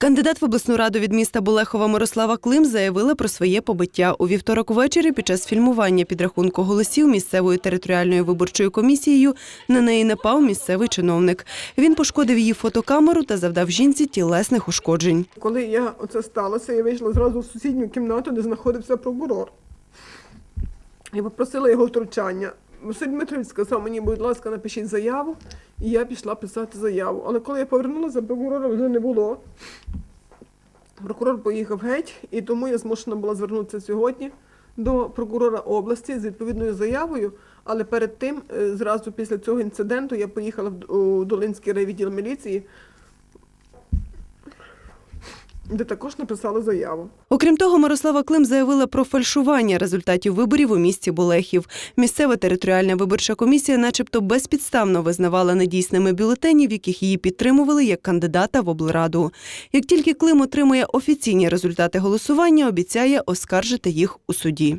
Кандидат в обласну раду від міста Болехова Мирослава Клим заявила про своє побиття. У вівторок ввечері під час фільмування підрахунку голосів місцевою територіальною виборчою комісією на неї напав місцевий чиновник. Він пошкодив її фотокамеру та завдав жінці тілесних ушкоджень. Коли я оце сталося, я вийшла зразу в сусідню кімнату, де знаходився прокурор. Я попросила його втручання. Василь Дмитрович сказав мені, будь ласка, напишіть заяву, і я пішла писати заяву. Але коли я повернулася, прокурора вже не було. Прокурор поїхав геть, і тому я змушена була звернутися сьогодні до прокурора області з відповідною заявою. Але перед тим, е, зразу після цього інциденту, я поїхала в- Долинський райвідділ міліції, де також написали заяву. Окрім того, Мирослава Клим заявила про фальшування результатів виборів у місті Болехів. Місцева територіальна виборча комісія, начебто, безпідставно визнавала недійсними бюлетені, в яких її підтримували як кандидата в облраду. Як тільки Клим отримує офіційні результати голосування, обіцяє оскаржити їх у суді.